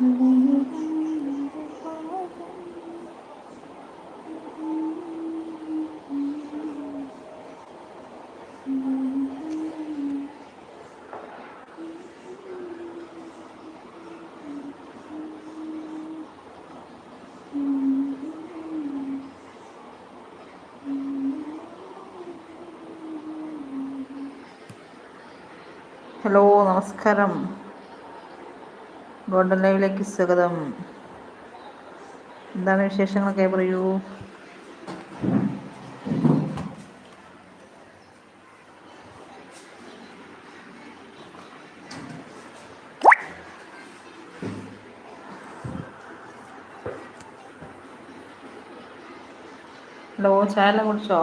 Hello നമസ്കാരം. Golden ലൈവിലേക്ക് സ്വാഗതം. എന്താണ് വിശേഷങ്ങളൊക്കെ പറയൂ? ഹലോ ചായ കുടിച്ചോ?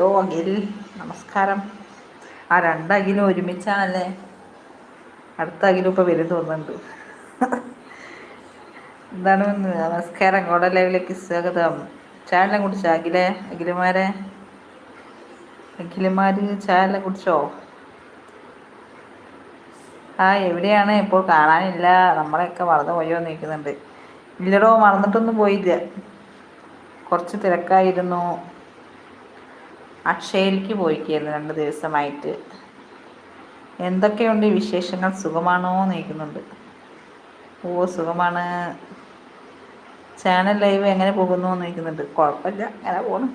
ഹലോ അഖിൽ. നമസ്കാരം. ആ രണ്ട് അഖിലും ഒരുമിച്ചാണല്ലേ? അടുത്ത അഖിലും ഇപ്പോൾ വരും തോന്നുന്നുണ്ട്. എന്താണ് നമസ്കാരം. ഗോഡ ലൈവിലേക്ക് സ്വാഗതം. ചായ കുടിച്ചോ അഖിലെ? അഖിലുമാരെ? അഖിലുമാര് ചായ കുടിച്ചോ? ആ എവിടെയാണ്? ഇപ്പോൾ കാണാനില്ല. നമ്മളെയൊക്കെ മറന്നു പോയോ നിൽക്കുന്നുണ്ട് ഇല്ലടോ മറന്നിട്ടൊന്നും പോയില്ല. കുറച്ച് തിരക്കായിരുന്നു. അക്ഷയയിലേക്ക് പോയിക്കായിരുന്നു രണ്ട് ദിവസമായിട്ട്. എന്തൊക്കെയുണ്ട് വിശേഷങ്ങൾ? സുഖമാണോ എന്ന് ഓ സുഖമാണ്. ചാനൽ ലൈവ് എങ്ങനെ പോകുന്നു എന്ന് കുഴപ്പമില്ല അങ്ങനെ പോണു.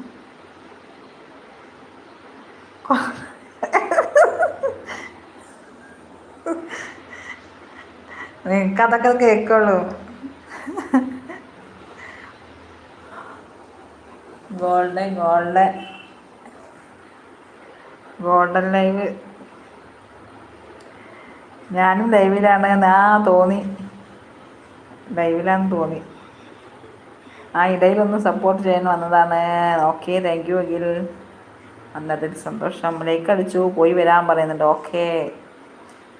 കഥകൾ കേൾക്കുള്ളൂ. Golden golden. ഗോൾഡൻ ലൈവ് ഞാനും ലൈവിലാണ് ആ തോന്നി. ലൈവിലാണെന്ന് തോന്നി. ആ ഇടയിലൊന്ന് സപ്പോർട്ട് ചെയ്യാൻ വന്നതാണ്. Okay thank you Akhil. അന്നത്തെ സന്തോഷം. ലൈക്ക് അടിച്ചു പോയി വരാൻ പറയുന്നുണ്ട്. ഓക്കെ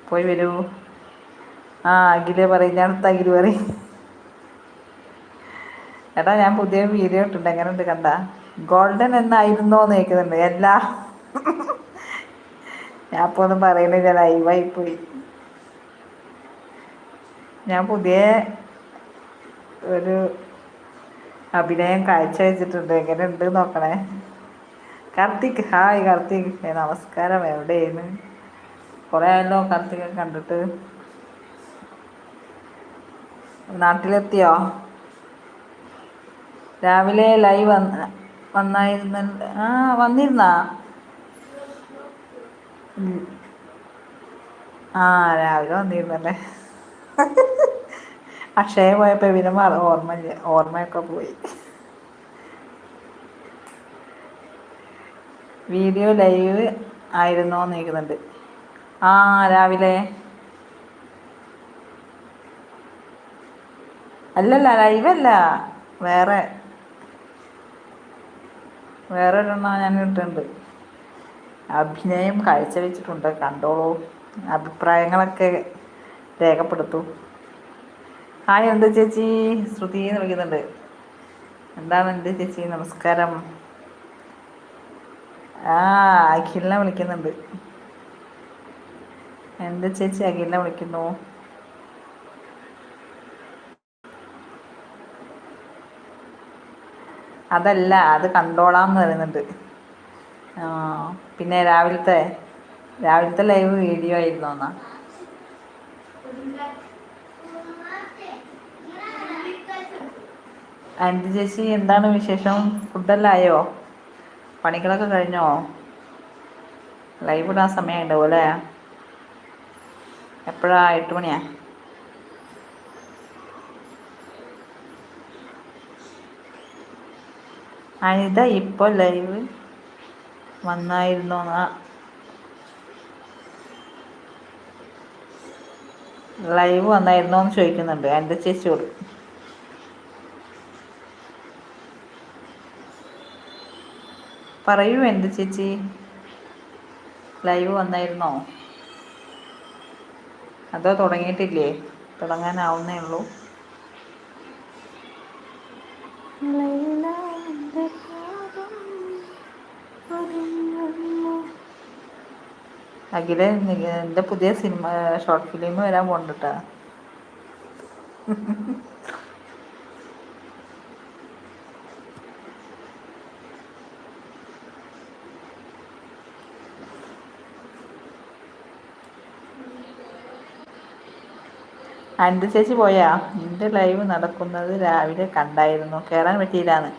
പോയി വരൂ. ആ അഖിൽ പറയും. ഞാൻ അടുത്ത അഖിൽ പറയും. എടാ ഞാൻ പുതിയ വീഡിയോ ഇട്ടുണ്ട് എങ്ങനെയുണ്ട് കണ്ട? ഗോൾഡൻ എന്നായിരുന്നോ എന്ന് കേൾക്കുന്നുണ്ട് എല്ലാ. ഞാൻ ഇപ്പോൾ ഒന്നും പറയുന്നില്ല ലൈവായി പോയി ഞാൻ പുതിയ ഒരു അഭിനയം കാഴ്ചവെച്ചിട്ടുണ്ട്. എങ്ങനെ ഉണ്ട് നോക്കണേ. കാർത്തിക് ഹായ് കാർത്തിക്. നമസ്കാരം. എവിടെയാണ്? കുറേ ആയല്ലോ കാർത്തിക് കണ്ടിട്ട്. നാട്ടിലെത്തിയോ? രാവിലെ ലൈവ് വന്ന വന്നായിരുന്ന ആ വന്നിരുന്നാ. ആ രാവിലെ വന്നിരുന്നല്ലേ. അക്ഷയ പോയപ്പോൾ പിന്നെ ഓർമ്മ ഓർമ്മയൊക്കെ പോയി. വീഡിയോ ലൈവ് ആയിരുന്നോ എന്ന് ആ രാവിലെ. അല്ലല്ല ലൈവല്ല. വേറെ. വേറെ ഒരെണ്ണം ഞാൻ ഇട്ടിട്ടുണ്ട്. അഭിനയം കാഴ്ചവെച്ചിട്ടുണ്ട്. കണ്ടോളൂ. അഭിപ്രായങ്ങളൊക്കെ രേഖപ്പെടുത്തു. ഹായ് എന്ത് ചേച്ചി? ശ്രുതി എന്ന് വിളിക്കുന്നുണ്ട്. എന്താണ് എന്ത് ചേച്ചി? നമസ്കാരം. ആ അഖിലിനെ വിളിക്കുന്നുണ്ട്. എന്ത് ചേച്ചി അഖിലിനെ വിളിക്കുന്നു? അതല്ല അത് കണ്ടോളാം എന്ന് പറയുന്നുണ്ട്. പിന്നെ രാവിലത്തെ രാവിലത്തെ ലൈവ് വീഡിയോ ആയിരുന്നു എന്നാ ആന്റി ചേച്ചി എന്താണ് വിശേഷം? ഫുഡെല്ലാം ആയോ? പണികളൊക്കെ കഴിഞ്ഞോ? ലൈവ് ഇടാൻ സമയം ഉണ്ടാവും അല്ലേ? എപ്പോഴാ? എട്ട് മണിയാ? അനിത ഇപ്പോൾ ലൈവ് വന്നായിരുന്നോ ലൈവ് വന്നായിരുന്നോ എന്ന് ചോദിക്കുന്നുണ്ട്. എന്റെ ചേച്ചിയോട് പറയൂ എന്ത് ചേച്ചി. ലൈവ് വന്നായിരുന്നോ? അതോ തുടങ്ങിയിട്ടില്ലേ? തുടങ്ങാനാവുന്നേ ഉള്ളൂ. അഖിലെ എന്റെ പുതിയ സിനിമ ഷോർട്ട് ഫിലിം വരാൻ പോണ്ടട്ടാ. അന്റെ ചേച്ചി പോയാ? നിന്റെ ലൈവ് നടക്കുന്നത് രാവിലെ കണ്ടായിരുന്നു. കയറാൻ പറ്റിയില്ലാന്ന്.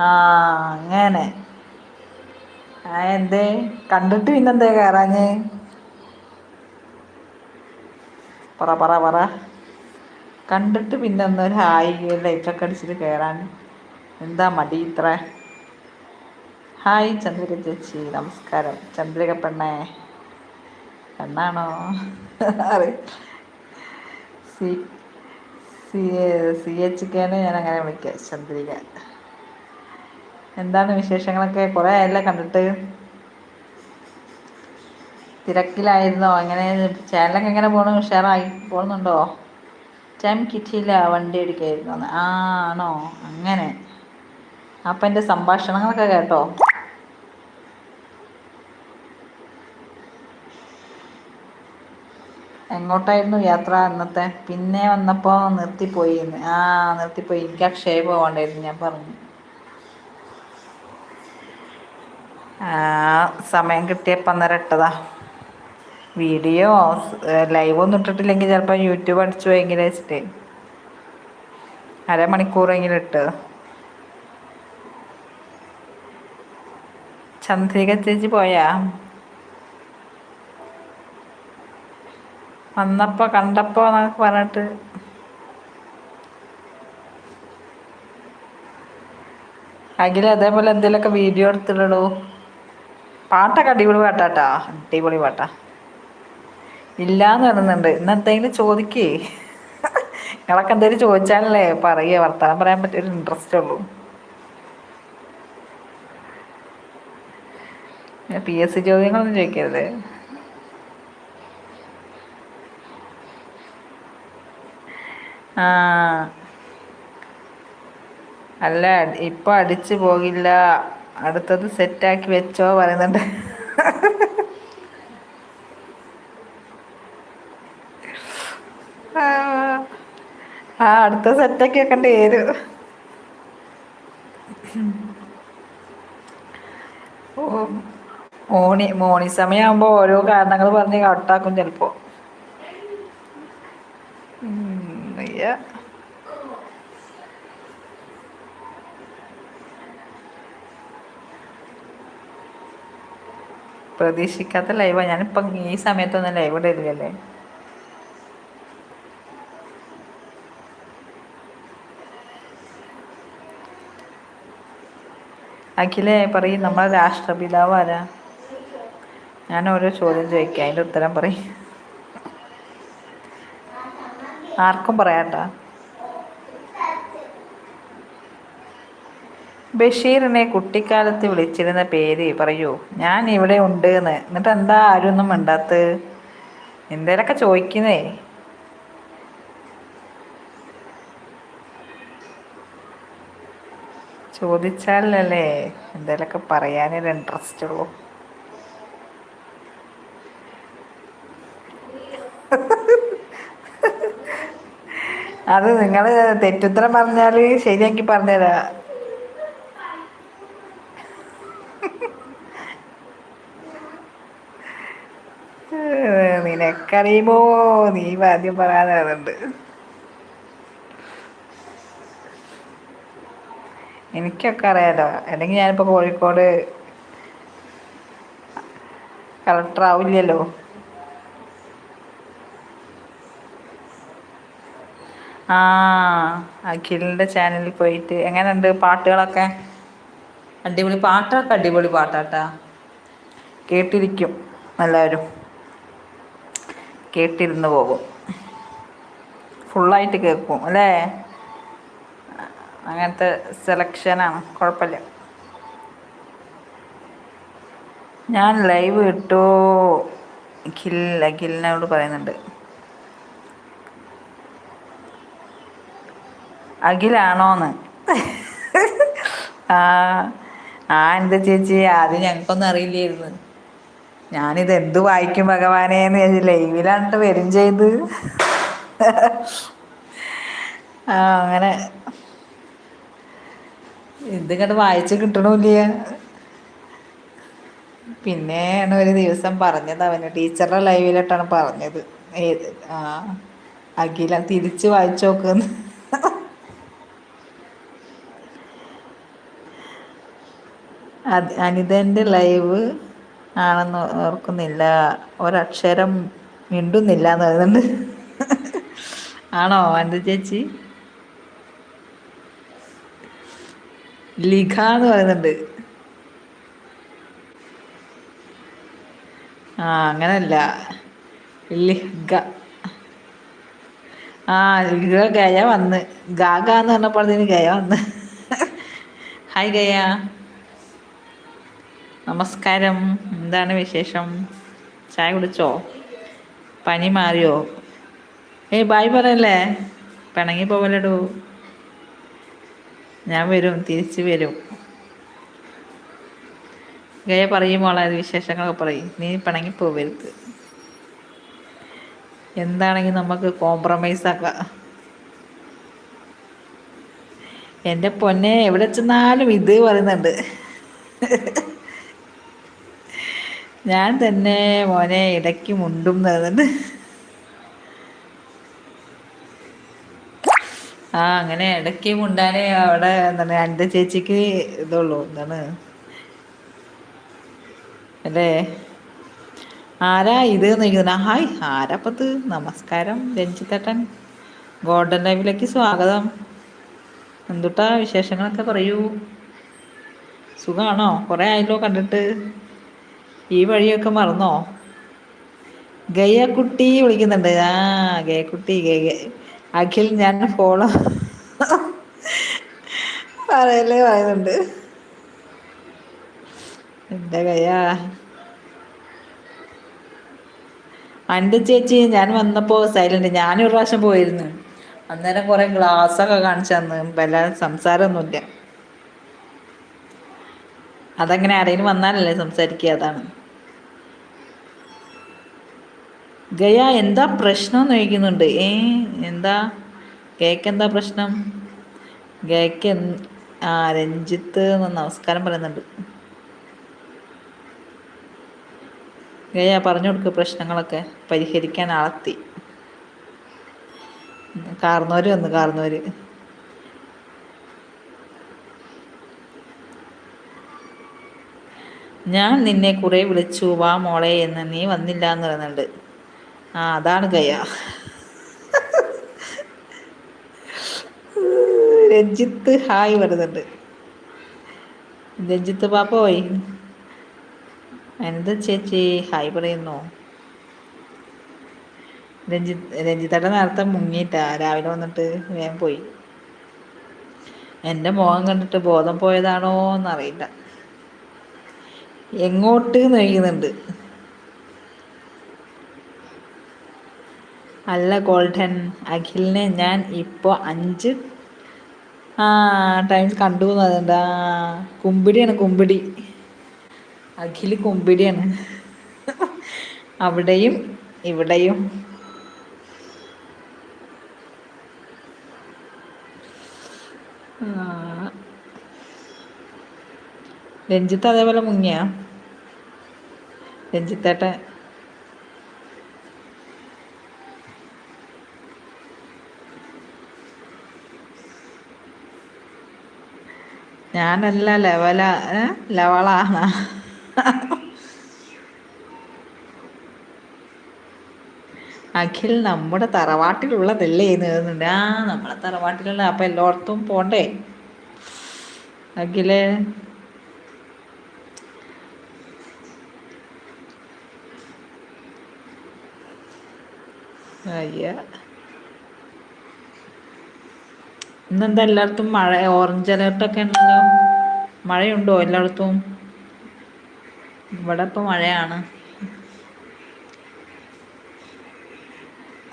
ആ അങ്ങനെ. ആ എന്തേ? കണ്ടിട്ട് പിന്നെന്തേ കയറാഞ്ഞ് പറ പറ പറ. കണ്ടിട്ട് പിന്നെ ഒരു ഹായ് ലൈറ്റൊക്കെ അടിച്ചിട്ട് കയറാൻ എന്താ മടി ഇത്ര? ഹായ് ചന്ദ്രിക ചേച്ചി നമസ്കാരം. ചന്ദ്രിക പെണ്ണേ. പെണ്ണാണോ? അറി. സി സി സി എച്ച് കെനെ ഞാൻ അങ്ങനെ വിളിക്കാം ചന്ദ്രിക. എന്താണ് വിശേഷങ്ങളൊക്കെ? കുറേ ആയല്ലേ കണ്ടിട്ട്. തിരക്കിലായിരുന്നോ? അങ്ങനെ ചാനലൊക്കെ എങ്ങനെ പോണു? ഉഷാറായി പോകുന്നുണ്ടോ? ടൈം കിട്ടിയില്ല വണ്ടി എടുക്കായിരുന്നു ആ ആണോ? അങ്ങനെ. അപ്പം എന്റെ സംഭാഷണങ്ങളൊക്കെ കേട്ടോ. എങ്ങോട്ടായിരുന്നു യാത്ര അന്നത്തെ? പിന്നെ വന്നപ്പോൾ നിർത്തിപ്പോയി ആ നിർത്തിപ്പോയി. എനിക്ക് അക്ഷയ പോകണ്ടായിരുന്നു ഞാൻ പറഞ്ഞു. സമയം കിട്ടിയപ്പോൾ അന്നേരം ഇട്ടതാ. വീഡിയോ ലൈവ് ഒന്നും ഇട്ടിട്ടില്ലെങ്കിൽ ചിലപ്പോൾ യൂട്യൂബ് അടിച്ചു പോയെങ്കിൽ വെച്ചിട്ട്. അരമണിക്കൂറെങ്കിലും ഇട്ട്. ചന്ദ്രിക ചേച്ചി പോയാ? വന്നപ്പോൾ കണ്ടപ്പോൾ എന്നൊക്കെ പറഞ്ഞിട്ട്. അഖില അതേപോലെ എന്തെങ്കിലുമൊക്കെ വീഡിയോ എടുത്തിടൂ പാട്ടൊക്കെ അടിപൊളി പാട്ടാട്ടാ. അടിപൊളി പാട്ടാ. ഇല്ലാന്ന് പറയുന്നുണ്ട്. ഇന്ന് എന്തെങ്കിലും ചോദിക്കേ. നിങ്ങളൊക്കെ എന്തെങ്കിലും ചോദിച്ചാലല്ലേ പറയുക വർത്തമാനം പറയാൻ പറ്റിയൊരു ഇൻട്രസ്റ്റ് ഉള്ളൂ. പി എസ് സി ചോദ്യങ്ങളൊന്നും ചോദിക്കരുത്. അല്ല ഇപ്പൊ അടിച്ചു പോകില്ല. അടുത്തത് സെറ്റാക്കി വെച്ചോ പറയുന്നുണ്ട്. ആ അടുത്ത സെറ്റാക്കി വെക്കേണ്ട ഏത്? മോണി മോണി സമയമാകുമ്പോൾ ഓരോ കാരണങ്ങൾ പറഞ്ഞ് കട്ടാക്കും ചിലപ്പോൾ വയ്യ പ്രതീക്ഷിക്കാത്ത ലൈവാണ് ഞാനിപ്പം ഈ സമയത്തൊന്നും ലൈവ് ഇടില്ലല്ലേ അഖിലേ പറയും നമ്മളെ രാഷ്ട്രപിതാവ് ആരാ? ഞാൻ ഓരോ ചോദ്യം ചോദിക്കാം അതിന്റെ ഉത്തരം പറയും. ആർക്കും പറയാട്ടാ. ബഷീറിനെ കുട്ടിക്കാലത്ത് വിളിച്ചിരുന്ന പേര് പറയൂ. ഞാൻ ഇവിടെ ഉണ്ട് എന്ന് എന്നിട്ട് എന്താ ആരും ഒന്നും മിണ്ടാത്ത എന്തേലൊക്കെ ചോദിക്കുന്നേ. ചോദിച്ചാലല്ലേ എന്തേലൊക്കെ പറയാനൊരു ഇൻട്രസ്റ്റ് ഉള്ളൂ. അത് നിങ്ങൾ തെറ്റുത്തരം പറഞ്ഞാൽ ശരിയാക്കി പറഞ്ഞുതരാ നിനക്കറിയുമോ നീ ആദ്യം പറയാനുണ്ട് എനിക്കൊക്കെ അറിയാലോ. അല്ലെങ്കിൽ ഞാനിപ്പോൾ കോഴിക്കോട് കളക്ടർ ആവില്ലല്ലോ. ആ അഖിലിന്റെ ചാനലിൽ പോയിട്ട് എങ്ങനെയുണ്ട് പാട്ടുകളൊക്കെ? അടിപൊളി പാട്ടൊക്കെ അടിപൊളി പാട്ടാട്ടാ. കേട്ടിരിക്കും എല്ലാവരും. കേട്ടിരുന്ന് പോകും. ഫുള്ളായിട്ട് കേൾക്കും അല്ലേ? അങ്ങനത്തെ സെലക്ഷനാണ് കുഴപ്പമില്ല. ഞാൻ ലൈവ് കിട്ടോ ഖിൽ അഖിലിനോട് പറയുന്നുണ്ട്. അഖിലാണോന്ന്. ആ ആ എന്താ ചേച്ചി? ആദ്യം ഞങ്ങൾക്കൊന്നും അറിയില്ലായിരുന്നു. ഞാനിത് എന്ത് വായിക്കും ഭഗവാനേന്ന് ലൈവിലാണ്ട് വരും ചെയ്ത്. ആ അങ്ങനെ. ഇതിങ്ങട്ട് വായിച്ച് കിട്ടണില്ല പിന്നെയാണ് ഒരു ദിവസം പറഞ്ഞത് അവന്. ടീച്ചറുടെ ലൈവിലിട്ടാണ് പറഞ്ഞത്. ഏത് ആ അഖില തിരിച്ച് വായിച്ചു നോക്കുന്നു. അനിതന്റെ ലൈവ് ആണെന്ന് ഓർക്കുന്നില്ല. ഒരക്ഷരം മിണ്ടുന്നില്ല എന്ന് പറയുന്നുണ്ട്. ആണോ അനിത ചേച്ചി? ലിഖ എന്ന് പറയുന്നുണ്ട്. ആ അങ്ങനല്ല. ലിഖ. ആ ലിഖ ഗയ വന്ന്. ഗാഗ എന്ന് പറഞ്ഞപ്പോഴത്തേന് ഗയ വന്ന്. ഹായ് ഗയ. നമസ്കാരം. എന്താണ് വിശേഷം? ചായ കുടിച്ചോ? പനി മാറിയോ? ഏയ് ബായ് പറയല്ലേ? പിണങ്ങി പോവലടു ഞാൻ വരും തിരിച്ചു വരും. ഗയ പറയും മോളെ വിശേഷങ്ങളൊക്കെ പറയും. നീ പിണങ്ങി പോവരുത്. എന്താണെങ്കിൽ നമുക്ക് കോംപ്രമൈസ് ആക്കാം. എന്റെ പൊന്നെ എവിടെ ചെന്നാലും ഇത് പറയുന്നുണ്ട്. ഞാൻ തന്നെ മോനെ ഇടയ്ക്ക് മുണ്ടും തരുന്നുണ്ട് ആ അങ്ങനെ ഇടയ്ക്ക് മുണ്ടാനേ അവിടെ എന്താണ് എന്റെ ചേച്ചിക്ക് ഇതുള്ളൂ എന്താണ്? അല്ലേ? ആരാ ഇത് നിൽക്കുന്ന ഹായ് ആരാപ്പത്ത് നമസ്കാരം രഞ്ജിത്തേട്ടൻ. ഗോൾഡൻ ലൈവിലേക്ക് സ്വാഗതം. എന്തുട്ടാ വിശേഷങ്ങളൊക്കെ പറയൂ? സുഖമാണോ കുറേ ആയല്ലോ കണ്ടിട്ട്. ഈ വഴിയൊക്കെ മറന്നോ? ഗയക്കുട്ടി വിളിക്കുന്നുണ്ട്. ആ ഗയക്കുട്ടി ഗയ അഖിൽ ഞാൻ ഫോളോ പറയല്ലേ പറയുന്നുണ്ട്. എന്റെ ഗയ? അന്റെ ചേച്ചി ഞാൻ വന്നപ്പോൾ സൈലന്റ്. ഞാനൊരു പ്രാവശ്യം പോയിരുന്നു. അന്നേരം കുറേ ഗ്ലാസ്സൊക്കെ കാണിച്ചു തന്നു. വല്ല സംസാരമൊന്നുമില്ല. അതങ്ങനെ ആരെങ്കിലും വന്നാലല്ലേ സംസാരിക്കുക അതാണ്. ഗയ എന്താ പ്രശ്നം എന്ന് ചോദിക്കുന്നുണ്ട്. ഏ എന്താ? ഗയക്ക് എന്താ പ്രശ്നം? ഗയക്ക് ആ രഞ്ജിത്ത് എന്ന് നമസ്കാരം പറയുന്നുണ്ട്. ഗയ പറഞ്ഞു കൊടുക്കുക പ്രശ്നങ്ങളൊക്കെ പരിഹരിക്കാൻ ആളെത്തി. കാർന്നോര് വന്ന് കാർന്നോര്. ഞാൻ നിന്നെ കുറേ വിളിച്ചു വാ മോളെ എന്ന് നീ വന്നില്ല എന്ന് പറയുന്നുണ്ട്. ആ അതാണ് ഗയ. രഞ്ജിത്ത് ഹായ് വരുന്നുണ്ട് രഞ്ജിത്ത് പാപ്പോയ് എന്താ ചേച്ചി? ഹായ് പറയുന്നു. രഞ്ജിത്ത് രഞ്ജിത്തേട്ടൻ നേരത്തെ മുങ്ങിയിട്ടാ രാവിലെ വന്നിട്ട് വേഗം പോയി. എന്റെ മുഖം കണ്ടിട്ട് ബോധം പോയതാണോ എന്നറിയില്ല എങ്ങോട്ട് നയിക്കുന്നുണ്ട് അല്ല ഗോൾഡൻ അഖിലിനെ ഞാൻ ഇപ്പോൾ അഞ്ച് ആ ടൈം കണ്ടു അതുകൊണ്ട് ആ കുമ്പിടിയാണ് കുമ്പിടി. അഖിൽ കുമ്പിടിയാണ്. അവിടെയും ഇവിടെയും. രഞ്ജിത്ത് അതേപോലെ മുങ്ങിയ? രഞ്ജിത്തേട്ടൻ. ഞാനല്ല ലെവല ലെവളാണ്. അഖിൽ നമ്മുടെ തറവാട്ടിലുള്ളതല്ലേ എന്ന് ആ നമ്മളെ തറവാട്ടിലുള്ള അപ്പം എല്ലായിടത്തും പോണ്ടേ? അഖിലേ. ഇന്നെന്താ എല്ലായിടത്തും മഴ? ഓറഞ്ച് അലേർട്ടൊക്കെ ഉണ്ടല്ലോ. മഴയുണ്ടോ എല്ലായിടത്തും? ഇവിടെ ഇപ്പ മഴയാണ്.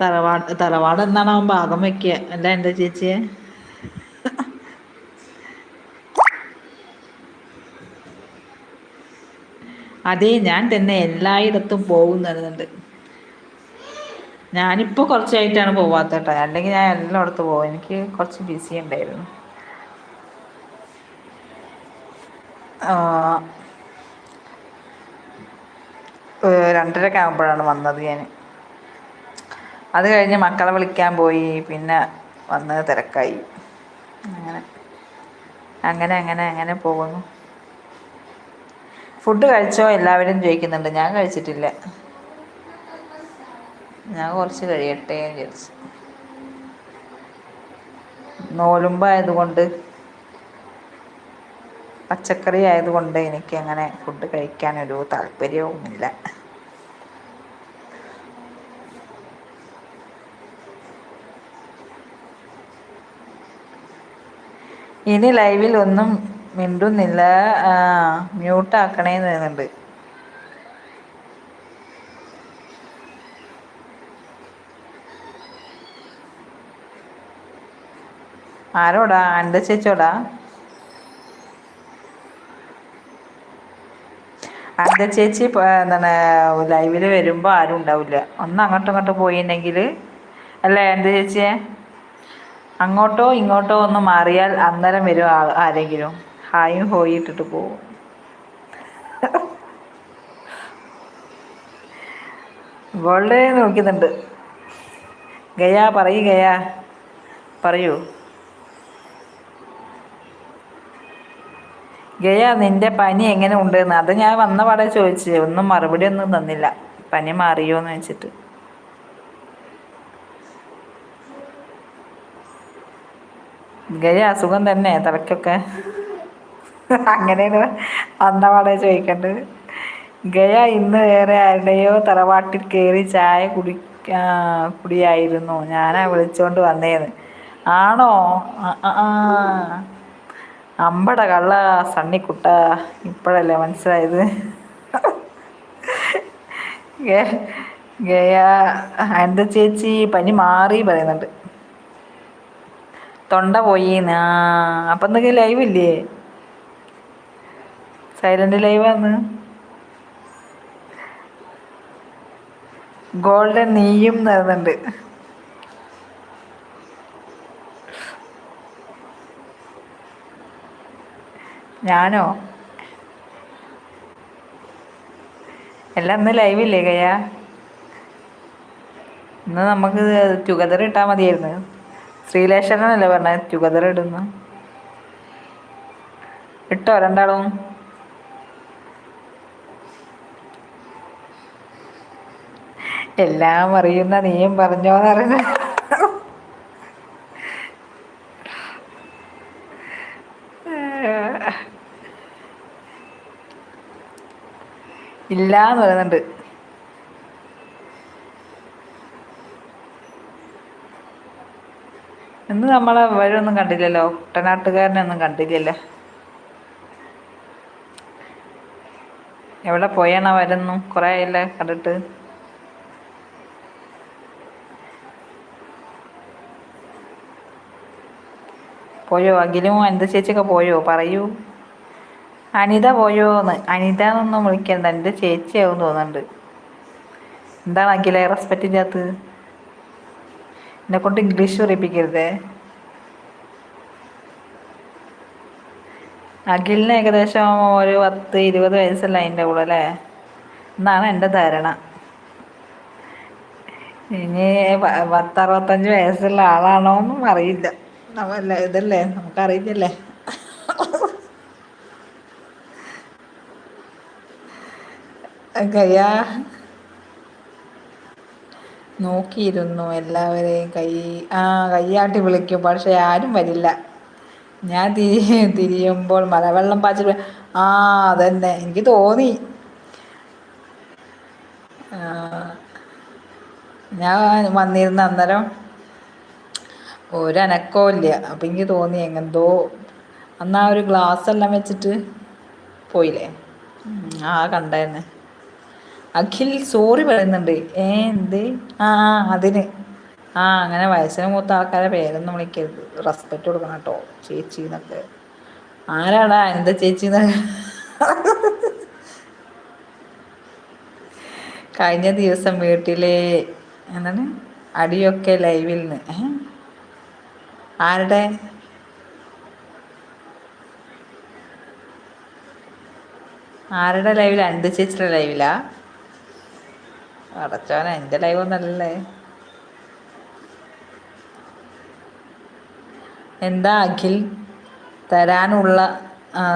തറവാട് തറവാട് എന്നാണാവോ ഭാഗം വെക്കുക. അല്ല എന്താ ചേച്ചിയെ അതെ ഞാൻ തന്നെ എല്ലായിടത്തും പോകുന്നരുന്നുണ്ട് ഞാനിപ്പോ പോവാത്ത കേട്ടോ അല്ലെങ്കിൽ ഞാൻ എല്ലായിടത്തും പോകും എനിക്ക് കുറച്ച് ബിസി ഉണ്ടായിരുന്നു. രണ്ടരക്കെ ആകുമ്പോഴാണ് വന്നത് ഞാൻ. അത് കഴിഞ്ഞ് മക്കളെ വിളിക്കാൻ പോയി. പിന്നെ വന്ന് തിരക്കായി. അങ്ങനെ. അങ്ങനെ അങ്ങനെ അങ്ങനെ പോകുന്നു. ഫുഡ് കഴിച്ചോ? എല്ലാവരും ചോദിക്കുന്നുണ്ട്. ഞാൻ കഴിച്ചിട്ടില്ല. ഞാൻ കുറച്ച് കഴിയട്ടെ എന്ന് വിചാരിച്ചു. നോലുമ്പായതുകൊണ്ട് പച്ചക്കറി ആയതുകൊണ്ട് എനിക്ക് അങ്ങനെ ഫുഡ് കഴിക്കാനൊരു താല്പര്യവുമില്ല. ഇനി ലൈവിൽ ഒന്നും മിണ്ടുന്നില്ല. മ്യൂട്ടാക്കണേന്ന് മ്യൂട്ട് ആരോടാ? അന്റെ ചേച്ചോടാ അന്റെ ചേച്ചി എന്താണ് ലൈവിൽ വരുമ്പോൾ ആരും ഉണ്ടാവില്ല. ഒന്ന് അങ്ങോട്ടും ഇങ്ങോട്ടും പോയിണ്ടെങ്കിൽ അല്ലേ എന്റെ ചേച്ചിയെ? അങ്ങോട്ടോ ഇങ്ങോട്ടോ ഒന്ന് മാറിയാൽ അന്നേരം വരും ആരെങ്കിലും. ഹായും ഹോയി ഇട്ടിട്ട് പോവും. ഗോൾഡ് നോക്കുന്നുണ്ട് ഗയാ പറയൂ ഗയാ. പറയൂ. ഗയ നിന്റെ പനി എങ്ങനെ ഉണ്ടെന്ന്? അത് ഞാൻ വന്ന പാടെ ചോദിച്ചു. ഒന്നും മറുപടി ഒന്നും തന്നില്ല. പനി മാറിയോന്ന് വെച്ചിട്ട്. ഗയ അസുഖം തന്നെ. തലക്കൊക്കെ അങ്ങനെയാണ് വന്ന പാടെ ചോദിക്കേണ്ടത്. ഗയ ഇന്ന് വേറെ ആരുടെയോ തറവാട്ടിൽ കയറി ചായ കുടി കുടിയായിരുന്നു. ഞാനാ വിളിച്ചോണ്ട് വന്നേന്ന്. ആണോ? ആഹ് അമ്പട കള്ള സണ്ണിക്കുട്ട ഇപ്പോഴല്ലേ മനസ്സിലായത്? ഗയ എന്താ ചേച്ചി? പനി മാറി പറയുന്നുണ്ട്. തൊണ്ട പോയി ആഹ് അപ്പൊ എന്തെങ്കിലും ഇല്ലേ? സൈലന്റ് ലൈവാന്ന് ഗോൾഡൻ നീയും തരുന്നുണ്ട് ഞാനോ? എല്ലാം ഇന്ന് ലൈവില്ലേ കയ്യ ഇന്ന് നമുക്ക് ടുഗദർ ഇട്ടാൽ മതിയായിരുന്നു. ശ്രീലേഷനല്ലേ പറഞ്ഞത് ടുഗദർ ഇടുന്നു. ഇട്ടോ രണ്ടാളും? എല്ലാം അറിയുന്ന നീയും പറഞ്ഞോന്ന് പറയുന്നത് ഇല്ലാന്ന് പറയുന്നുണ്ട്. ഇന്ന് നമ്മളെ വഴിയൊന്നും കണ്ടില്ലല്ലോ. കുട്ടനാട്ടുകാരനെ ഒന്നും കണ്ടില്ലല്ലോ. എവിടെ പോയാണ് വരുന്നു കുറേ ആയില്ലേ കണ്ടിട്ട്? പോയോ? അഖിലും എന്ത് ചേച്ചിയൊക്കെ പോയോ? പറയൂ. അനിത പോയോന്ന്. അനിത എന്നൊന്നും വിളിക്കണ്ട. എന്റെ ചേച്ചിയാവും തോന്നുന്നുണ്ട് എന്താണ് അഖില റെസ്പെക്റ്റ് ഇല്ലാത്തത് എന്നെ കൊണ്ട് ഇംഗ്ലീഷ് പറയിപ്പിക്കരുതേ. അഖിലിന് ഏകദേശം ഒരു പത്ത് ഇരുപത് വയസ്സല്ല അതിന്റെ കൂടെ അല്ലേ? എന്നാണ് എന്റെ ധാരണ. ഇനി പത്തറുപത്തഞ്ച് വയസ്സുള്ള ആളാണോ എന്നും അറിയില്ല ഇതല്ലേ? നമുക്കറിയില്ലല്ലേ? ഗയാ. നോക്കിയിരുന്നു എല്ലാവരെയും കൈ ആ കയ്യാട്ടി വിളിക്കും. പക്ഷെ ആരും വരില്ല. ഞാൻ തിരി തിരിയുമ്പോൾ മലവെള്ളം പാച്ചിൽ ആ അതന്നെ. എനിക്ക് തോന്നി. ഞാൻ വന്നിരുന്ന അന്നേരം ഒരനക്കവും ഇല്ല അപ്പം എനിക്ക് തോന്നി എങ്ങെന്തോ. അന്ന് ആ ഒരു ഗ്ലാസ് എല്ലാം വെച്ചിട്ട് പോയില്ലേ? ആ കണ്ടായിരുന്നു അഖിൽ സോറി പറയുന്നുണ്ട്. ഏ എന്ത്? ആ അതിന്. ആ അങ്ങനെ വയസ്സിന് മൂത്ത ആൾക്കാരെ പേരൊന്നും വിളിക്കരുത് റെസ്പെക്റ്റ് കൊടുക്കണം കേട്ടോ. ചേച്ചി എന്നൊക്കെ. ആരാടാ? എന്താ ചേച്ചി എന്നൊക്കെ കഴിഞ്ഞ ദിവസം വീട്ടിലെ എന്താണ്? അടിയൊക്കെ ലൈവിൽ നിന്ന് ആരുടെ? ആരുടെ ലൈവിലാ എന്ത് ചേച്ചിയുടെ ലൈവിലാ അടച്ചോനെ എന്റെ ലൈവ് ഒന്നല്ലേ എന്താ അഖിൽ? തരാനുള്ള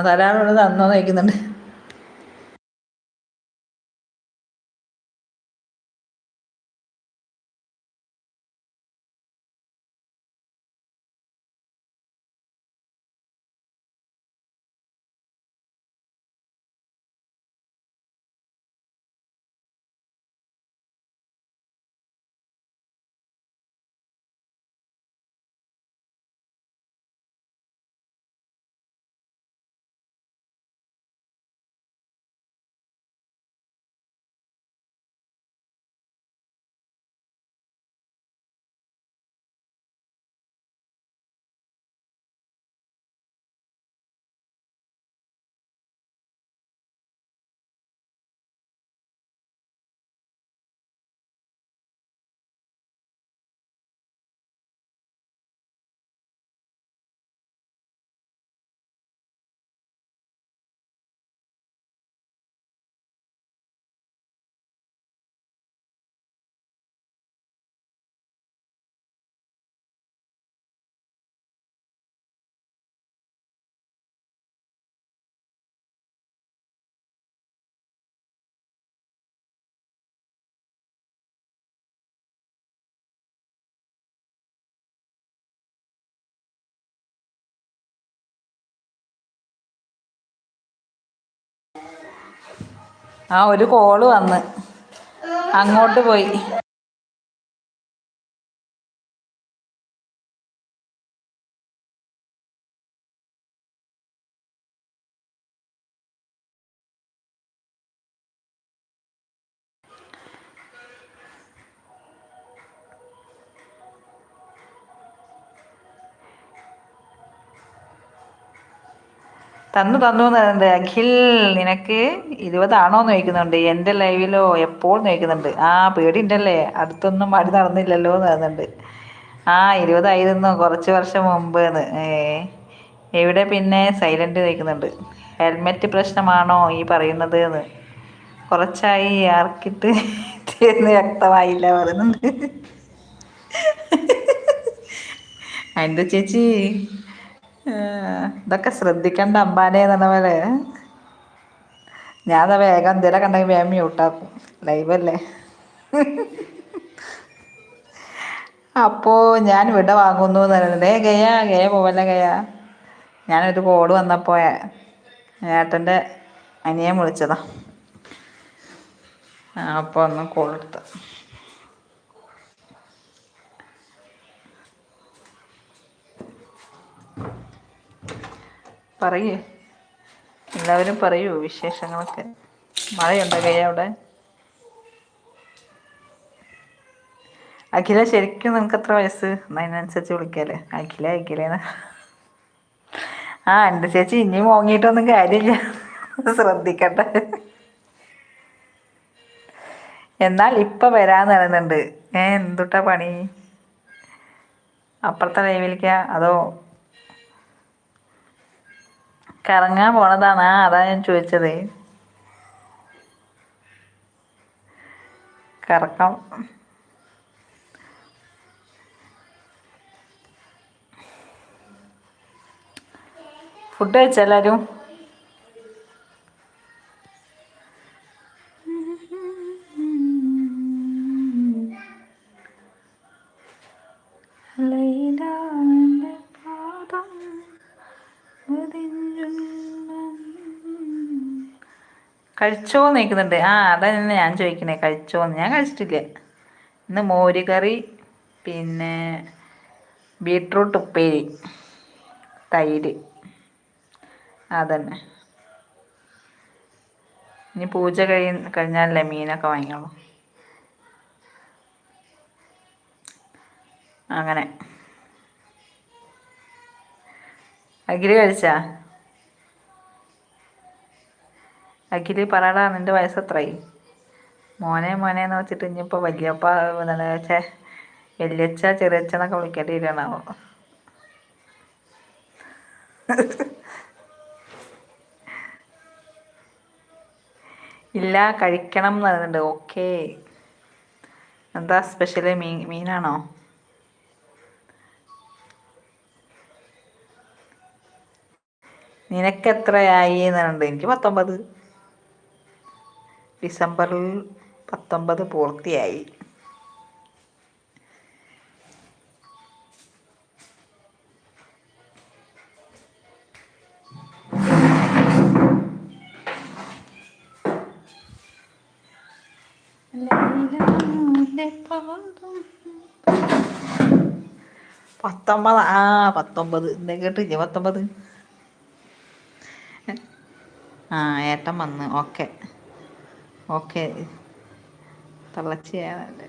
തരാനുള്ളത് തന്നോ നയിക്കുന്നുണ്ട് ആ ഒരു കോൾ വന്ന്. അങ്ങോട്ട് പോയി. തന്നു തന്നു എന്ന് അഖിൽ നിനക്ക് ഇരുപതാണോ എന്ന് ചോദിക്കുന്നുണ്ട്. എന്റെ ലൈവിലോ എപ്പോൾ ചോദിക്കുന്നുണ്ട്. ആ പേടി ഉണ്ടല്ലേ അടുത്തൊന്നും അടി നടന്നില്ലല്ലോ എന്ന് പറയുന്നുണ്ട്. ആ ഇരുപതായിരുന്നു. കുറച്ച് വർഷം മുമ്പ് എന്ന്. എവിടെ പിന്നെ സൈലന്റ് ചോദിക്കുന്നുണ്ട്. ഹെൽമെറ്റ് പ്രശ്നമാണോ ഈ പറയുന്നത് എന്ന്. കുറച്ചായി ആർക്കിട്ട് തീർന്ന് വ്യക്തമായില്ല പറയുന്നുണ്ട്. എന്താ ചേച്ചി ഇതൊക്കെ ശ്രദ്ധിക്കണ്ട അമ്പാനെ എന്ന പോലെ ഞാൻ വേഗം എന്തെങ്കിലും കണ്ടെങ്കിൽ വേഗം മ്യൂട്ടാക്കും ലൈവല്ലേ അപ്പോൾ ഞാൻ വിട വാങ്ങുന്നു എന്നല്ലേ ഗയ ഗയ പോവല്ല ഗയ? ഞാനൊരു കോഡ് വന്നപ്പോൾ ഏട്ടന്റെ അനിയൻ വിളിച്ചതാ. അപ്പോൾ ഒന്ന് കോൾ എടുത്ത. പറയേ. എല്ലാവരും പറയൂ വിശേഷങ്ങളൊക്കെ. മഴയുണ്ടോ കൈ അവിടെ? അഖില ശരിക്കും നിങ്ങൾക്ക് എത്ര വയസ്സ് അതിനനുസരിച്ച് വിളിക്കാല്ലേ. അഖില അഖിലേന്ന് ആ എന്റെ ചേച്ചി ഇനി മോങ്ങിയിട്ടൊന്നും കാര്യമില്ല. ശ്രദ്ധിക്കട്ടെ. എന്നാൽ ഇപ്പൊ വരാന്ന് പറയുന്നുണ്ട്. ഏ എന്തുട്ടാ പണി? അപ്പുറത്തെ ലൈവിലേക്കാ അതോ കറങ്ങാൻ പോണതാണ് അതാ ഞാൻ ചോദിച്ചത്. കറക്കം. ഫുഡ് കഴിച്ചെല്ലാരും കഴിച്ചോ നിൽക്കുന്നുണ്ട് ആ അതാ ഞാൻ ചോദിക്കണേ. കഴിച്ചോന്ന്. ഞാൻ കഴിച്ചിട്ടില്ല. ഇന്ന് മോര് കറി പിന്നെ ബീട്രൂട്ട് ഉപ്പേരി തൈര്. അതന്നെ. ഇനി പൂജ കഴി കഴിഞ്ഞാലല്ലേ മീനൊക്കെ വാങ്ങിക്കോളൂ അങ്ങനെ. അഗ്രി കഴിച്ചാ? അഖിൽ പറയടാ നിന്റെ വയസ്സ് എത്രയായി മോനെ മോനെ എന്ന് വെച്ചിട്ട് ഇനിയിപ്പോൾ വലിയപ്പ എന്താണ് വെച്ചേ വലിയച്ഛ ചെറിയച്ഛ എന്നൊക്കെ വിളിക്കേണ്ടി വരികയാണാവോ ഇല്ല കഴിക്കണം എന്ന് പറയുന്നുണ്ട്. ഓക്കേ. എന്താ സ്പെഷ്യൽ? മീൻ മീനാണോ? നിനക്ക് എത്രയായി എന്നുണ്ട് എനിക്ക് പത്തൊമ്പത്. ഡിസംബറിൽ പത്തൊമ്പത് പൂർത്തിയായി. പത്തൊമ്പത് ആ പത്തൊമ്പത്. എന്താ കേട്ടില്ലേ? പത്തൊമ്പത്? ആ ഏട്ടൻ വന്ന്. ഓക്കെ. ഓക്കെ. തള്ളച്ചിയാണല്ലേ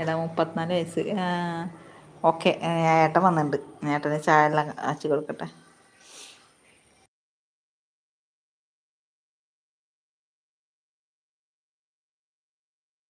എടാ മുപ്പത്തിനാല് വയസ്സ്. ഓക്കെ. ഏട്ടൻ വന്നിട്ടുണ്ട് ഏട്ടന് ചായ എല്ലാം അച്ചു കൊടുക്കട്ടെ.